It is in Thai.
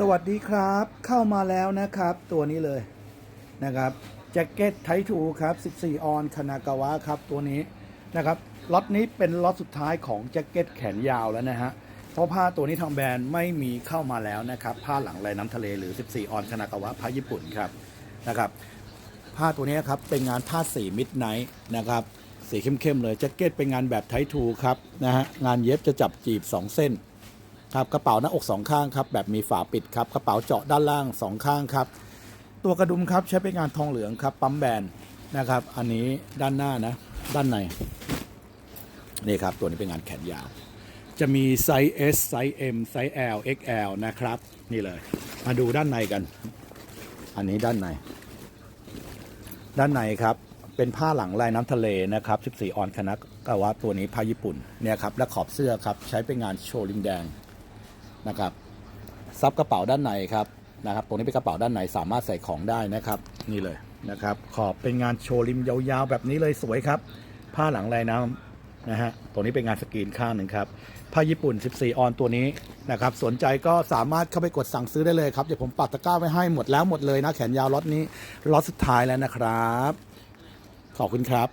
สวัสดีครับเข้ามาแล้วนะครับ ตัวนี้เลยนะครับแจ็คเก็ตไททูครับ 14 ออนคานากาวะครับตัวนี้นะครับล็อตนี้เป็นล็อตสุดท้ายของแจ็คเก็ตแขนยาวแล้วนะฮะเพราะผ้าตัวนี้ทางแบรนด์ไม่มีเข้ามาแล้วนะครับผ้าหลังลายน้ำทะเลหรือ 14 ออนคานากาวะผ้าญี่ปุ่นครับนะครับผ้าตัวนี้ครับเป็นงานผ้าสีมิดไนท์นะครับสีเข้มๆเลยแจ็คเก็ตเป็นงานแบบไททูครับนะฮะงานเย็บจะจับจีบ 2 เส้น ครับกระเป๋าหน้าอกสองข้างครับแบบมีฝาปิดครับกระเป๋าเจาะด้านล่างสองข้างครับตัวกระดุมครับใช้เป็นงานทองเหลืองครับปั๊มแบนนะครับ อันนี้ด้านหน้านะด้านในนี่ครับตัวนี้เป็นงานแขนยาวจะมีไซส์ S ไซส์ M ไซส์ L XL นะครับ นี่เลย มาดูด้านในกัน อันนี้ด้านใน ด้านในครับ เป็นผ้าหลังลายน้ำทะเลนะครับ 14 ออนคณะกาวะตัวนี้ผ้าญี่ปุ่นเนี่ยครับและขอบเสื้อครับ ใช้เป็นงานโชว์ลิงแดง นะครับซับกระเป๋าด้านในครับนะครับตรงนี้เป็นกระเป๋าด้านในสามารถใส่ของได้นะครับ นี่เลยนะครับขอบเป็นงานโชว์ริมยาวๆ แบบนี้เลยสวยครับ ผ้าหลังลายน้ำนะฮะตัวนี้เป็นงานสกรีนข้างหนึ่งครับผ้าญี่ปุ่น 14 ออนตัวนี้นะครับสนใจก็สามารถเข้าไปกดสั่งซื้อได้เลยครับเดี๋ยวผมปักตะกร้าไว้ให้หมดแล้วหมดเลยนะแขนยาวล็อตนี้ล็อตสุดท้ายแล้วนะครับ ขอบคุณครับ